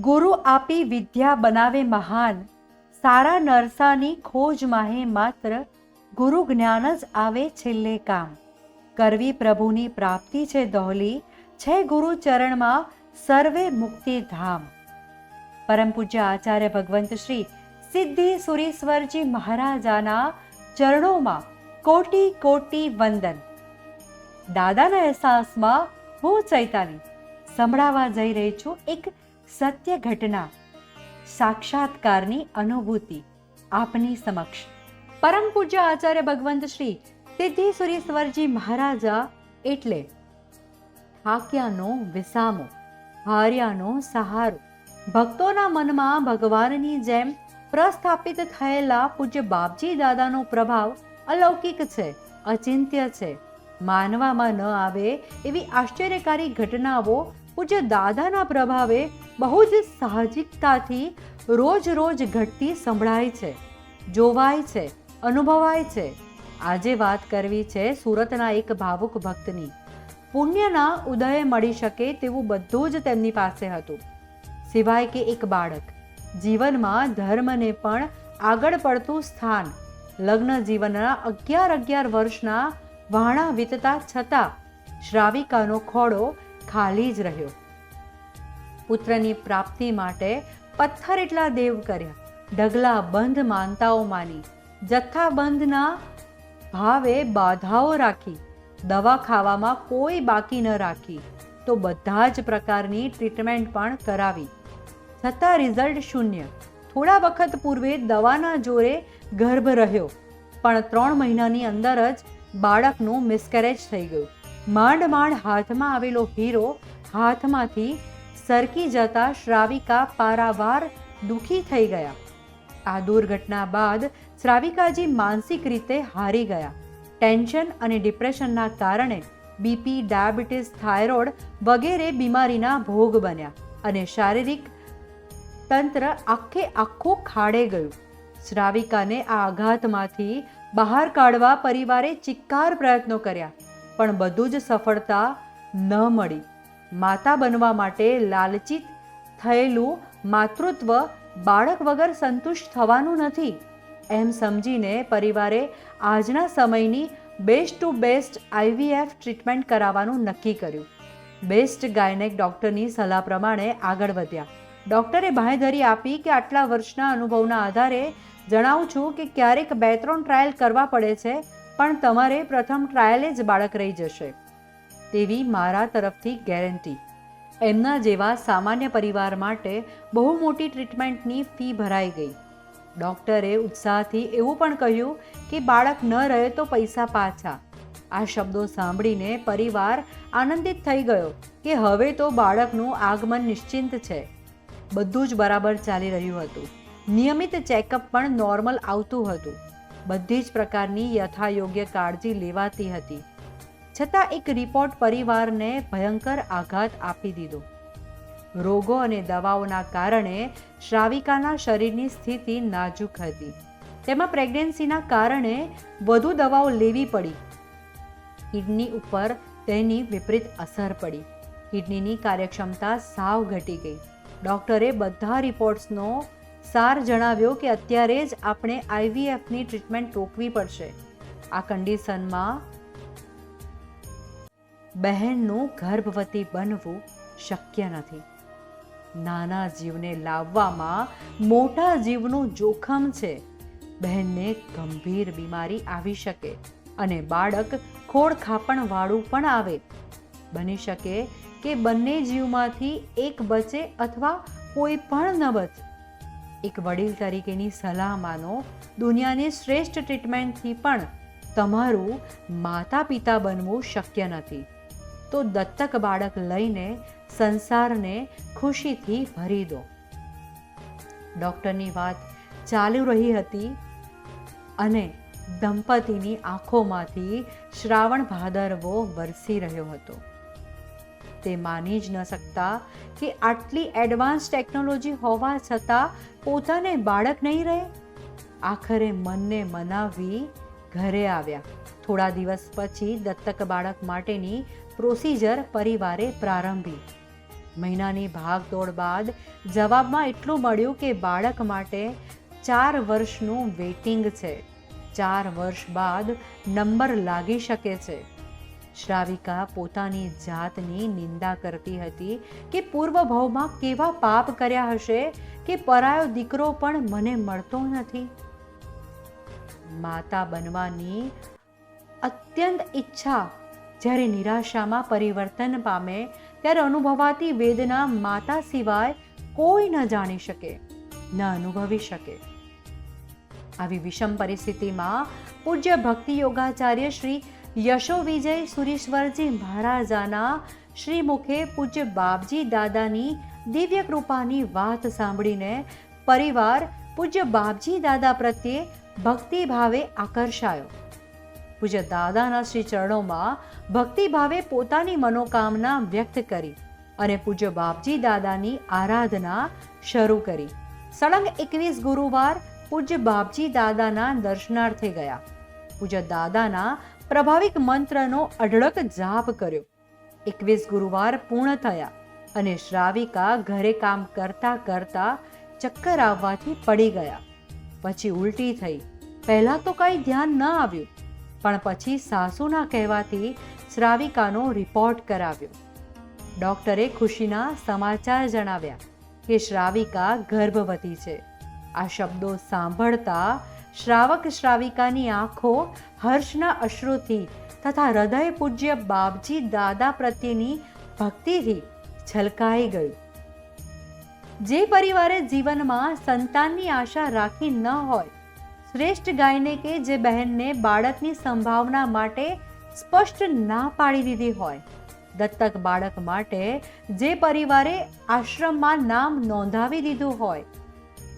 ગુરુ આપી વિદ્યા બનાવે મહાન. સારા નરસાની ખોજ માહે માત્ર ગુરુ જ્ઞાન જ આવે છેલ્લે કામ. કરવી પ્રભુની પ્રાપ્તિ છે દોહલી, છે ગુરુ ચરણમાં સર્વે મુક્તિ ધામ. પરમ પૂજ્ય આચાર્ય ભગવંત શ્રી સિદ્ધિ સુરેશ્વરજી મહારાજાના ચરણોમાં કોટી કોટી વંદન. દાદાના અહેસાસમાં હું ચૈતાલી. સંભળાવા જઈ રહી છું એક સત્ય ઘટના સાક્ષાત્કારની અનુભૂતિ આપની સમક્ષ. પરમ પૂજ્ય આચાર્ય ભગવંત શ્રી સિદ્ધિ સુરેશ્વરજી મહારાજા એટલે થાક્યાનો વિસામો, હાર્યાનો સહારો. ભક્તોના મનમાં ભગવાનની જેમ પ્રસ્થાપિત થયેલા પૂજ્ય બાપજી દાદાનો પ્રભાવ અલૌકિક છે, અચિંત્ય છે. માનવામાં ન આવે એવી આશ્ચર્યકારી ઘટનાઓ પૂજ્ય દાદાના પ્રભાવે બહુ જ સાહજિકતાથી રોજ રોજ ઘટતી સંભળાય છે, જોવાય છે, અનુભવાય છે. આજે વાત કરવી છે સુરતના એક ભાવુક ભક્તની. પુણ્યના ઉદય મળી શકે તેવું બધું જ તેમની પાસે હતું. સિવાય કે એક બાળક. જીવનમાં ધર્મને પણ આગળ પડતું સ્થાન. લગ્ન જીવનના અગિયાર અગિયાર વર્ષના વાણા વીતતા છતાં શ્રાવિકાનો ખોડો ખાલી જ રહ્યો. પુત્રની પ્રાપ્તિ માટે પથ્થર એટલા દેવ કર્યા. ઢગલા બંધ માનતાઓ માની. જથ્થાબંધના ભાવે બાધાઓ રાખી. દવા ખાવામાં કોઈ બાકી ન રાખી. તો બધા જ પ્રકારની ટ્રીટમેન્ટ પણ કરાવી. છતાં રિઝલ્ટ શૂન્ય. થોડા વખત પૂર્વે દવાના જોરે ગર્ભ રહ્યો. પણ ત્રણ મહિનાની અંદર જ બાળકનું મિસકેરેજ થઈ ગયું. માંડ માંડ હાથમાં આવેલો હીરો હાથમાંથી સરકી જતા શ્રાવિકા પારાવાર દુઃખી થઈ ગયા. આ દુર્ઘટના બાદ શ્રાવિકાજી માનસિક રીતે હારી ગયા. ટેન્શન અને ડિપ્રેશનના કારણે બીપી, ડાયાબિટીસ, થાઇરોઇડ વગેરે બીમારીના ભોગ બન્યા અને શારીરિક તંત્ર આખે આખું ખાડે ગયું. શ્રાવિકાને આ આઘાતમાંથી બહાર કાઢવા પરિવારે ચિક્કાર પ્રયત્નો કર્યા. પણ બધું જ સફળતા ન મળી. માતા બનવા માટે લાલચિત થયેલું માતૃત્વ બાળક વગર સંતુષ્ટ થવાનું નથી. એમ સમજીને પરિવારે આજના સમયની best to best IVF treatment કરાવવાનું નક્કી કર્યું. બેસ્ટ ગાયનેક ડૉક્ટરની સલાહ પ્રમાણે આગળ વધ્યા. ડૉક્ટરે બાંહેધરી આપી કે આટલા વર્ષના અનુભવના આધારે જણાવું છું કે ક્યારેક બે ત્રણ ટ્રાયલ કરવા પડે છે પણ તમારે પ્રથમ ટ્રાયલે જ બાળક રહી જશે. તેવી મારા તરફથી ગેરંટી એમના જેવા સામાન્ય પરિવાર માટે બહુ મોટી ટ્રીટમેન્ટની ફી ભરાઈ ગઈ. ડૉક્ટરે ઉત્સાહથી એવું પણ કહ્યું કે બાળક ન રહે તો પૈસા પાછા. આ શબ્દો સાંભળીને પરિવાર આનંદિત થઈ ગયો કે હવે તો બાળકનું આગમન નિશ્ચિંત છે. બધું જ બરાબર ચાલી રહ્યું હતું. નિયમિત ચેકઅપ પણ નોર્મલ આવતું હતું. બધી જ પ્રકારની યથાયોગ્ય કાળજી લેવાતી હતી. છતાં એક રિપોર્ટ પરિવારને ભયંકર આઘાત આપી દીધો. રોગો અને દવાઓના કારણે શ્રાવિકાના શરીરની સ્થિતિ નાજુક હતી. તેમાં પ્રેગ્નન્સીના કારણે વધુ દવાઓ લેવી પડી. કિડની ઉપર તેની વિપરીત અસર પડી. કિડનીની કાર્યક્ષમતા સાવ ઘટી ગઈ. ડૉક્ટરે બધા રિપોર્ટ્સનો સાર જણાવ્યો કે અત્યારે જ આપણે આઈવીએફની ટ્રીટમેન્ટ રોકવી પડશે. આ કન્ડિશનમાં બહેનનું ગર્ભવતી બનવું શક્ય નથી. નાના જીવને લાવવામાં મોટા જીવનું જોખમ છે. બહેનને ગંભીર બીમારી આવી શકે અને બાળક ખોળખાપણવાળું પણ આવે. બની શકે કે બંને જીવમાંથી એક બચે અથવા કોઈ પણ ન બચે. એક વડીલ તરીકેની સલાહ માનો, દુનિયાની શ્રેષ્ઠ ટ્રીટમેન્ટથી પણ તમારું માતા પિતા બનવું શક્ય નથી. તો દત્તક બાળક લઈને સંસારને ખુશીથી ભરી દો. ડૉક્ટરની વાત ચાલુ રહી હતી અને દંપતીની આંખોમાંથી શ્રાવણ ભાદરવો વરસી રહ્યો હતો. તે માની જ ન શકતા કે આટલી એડવાન્સ ટેકનોલોજી હોવા છતાં પોતાને બાળક નહીં રહે? આખરે મનને મનાવી ઘરે આવ્યા. થોડા દિવસ પછી દત્તક બાળક માટેની પ્રોસિજર પરિવારે પ્રારંભી. મહિનાની ભાગદોડ બાદ જવાબમાં એટલું મળ્યું કે બાળક માટે ચાર વર્ષનું વેઇટિંગ છે. ચાર વર્ષ બાદ નંબર લાગી શકે છે. શ્રાવિકા પોતાની જાતની નિંદા કરતી હતી કે પૂર્વ ભાવમાં કેવા પાપ કર્યા હશે કે પરાયો દીકરો પણ મને મળતો નથી. માતા બનવાની અત્યંત ઈચ્છા જ્યારે નિરાશામાં પરિવર્તન પામે ત્યારે અનુભવાતી વેદના માતા સિવાય કોઈ ન જાણી શકે, ન અનુભવી શકે. આવી વિષમ પરિસ્થિતિમાં પૂજ્ય ભક્તિ યોગાચાર્ય શ્રી યશો વિજય સુરેશ્વરજી મહારાજાના શ્રીમુખે પૂજ્ય બાપજી દાદાની દિવ્ય કૃપાની વાત સાંભળીને પરિવાર પૂજ્ય બાપજી દાદા પ્રત્યે ભક્તિ ભાવે આકર્ષાયો. પૂજ્ય દાદાના શ્રી ચરણોમાં ભક્તિ ભાવે પોતાની મનોકામના વ્યક્ત કરી અને પૂજ્ય બાપજી દાદાની આરાધના શરૂ કરી. સળંગ એકવીસ ગુરુવાર પૂજ્ય બાપજી દાદાના દર્શનાર્થે ગયા. પૂજ્ય દાદાના પ્રભાવિક મંત્રનો અઢળક જાપ કર્યો. એકવીસ ગુરુવાર પૂર્ણ થયા અને શ્રાવિકા ઘરે કામ કરતા કરતા ચક્કર આવવાથી પડી ગયા. પછી ઉલટી થઈ. પહેલાં તો કાંઈ ધ્યાન ન આવ્યું, પણ પછી સાસુના કહેવાથી શ્રાવિકાનો રિપોર્ટ કરાવ્યો. ડૉક્ટરે ખુશીના સમાચાર જણાવ્યા કે શ્રાવિકા ગર્ભવતી છે. આ શબ્દો સાંભળતા શ્રાવક શ્રાવિકાની આંખો હર્ષના અશ્રુથી તથા હૃદય પૂજ્ય બાપજી દાદા પ્રત્યેની ભક્તિથી છલકાઈ ગયું. જે પરિવારે જીવનમાં સંતાનની આશા રાખી ન હોય, શ્રેષ્ઠ ગાયને કે જે બહેનને બાળકની સંભાવના માટે સ્પષ્ટ ના પાડી દીધી હોય. દત્તક બાળક માટે જે પરિવારે આશ્રમમાં નામ નોંધાવી દીધું હોય,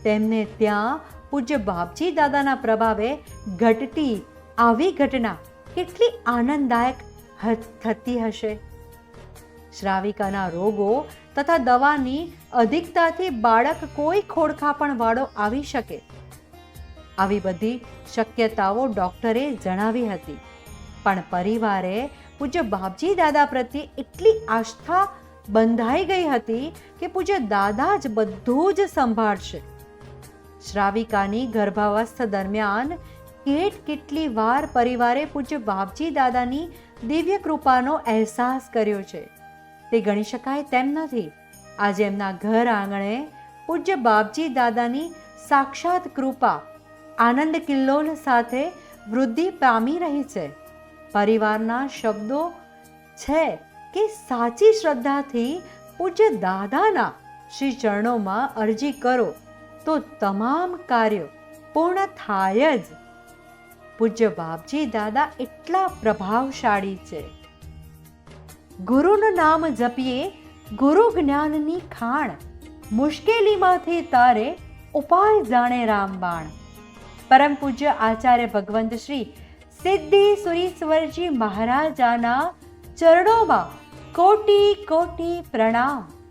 તેમને ત્યાં પૂજ્ય બાપજી દાદાના પ્રભાવે ઘટતી આવી ઘટના કેટલી આનંદદાયક થતી હશે? શ્રાવિકાના રોગો તથા દવાની અધિકતાથી બાળક કોઈ ખોડખાપણ વાળો આવી શકે? આવી બધી શક્યતાઓ ડૉક્ટરે જણાવી હતી. પણ પરિવારે પૂજ્ય બાપજી દાદા પ્રત્યે એટલી આસ્થા બંધાઈ ગઈ હતી કે પૂજ્ય દાદા જ બધું જ સંભાળશે. શ્રાવિકાની ગર્ભાવસ્થા દરમિયાન કેટ કેટલી વાર પરિવારે પૂજ્ય બાપજી દાદાની દિવ્ય કૃપાનો અહેસાસ કર્યો છે. તે ગણી શકાય તેમ નથી. આજે એમના ઘર આંગણે પૂજ્ય બાપજી દાદાની સાક્ષાત કૃપા આનંદ કિલ્લોલ સાથે વૃદ્ધિ પામી રહી છે. પરિવારના શબ્દો છે કે સાચી શ્રદ્ધાથી પૂજ્ય દાદાના શ્રી ચરણોમાં અરજી કરો. તો તમામ કાર્યો પૂર્ણ થાય જ. પૂજ્ય બાપજી દાદા એટલા પ્રભાવશાળી છે. ગુરુનું નામ જપીએ, ગુરુ જ્ઞાનની ખાણ, મુશ્કેલીમાંથી તારે ઉપાય જાણે રામબાણ. પરમ પૂજ્ય આચાર્ય ભગવંત શ્રી સિદ્ધિ સુરીશ્વરજી મહારાજાના ચરણોમાં કોટી કોટી પ્રણામ.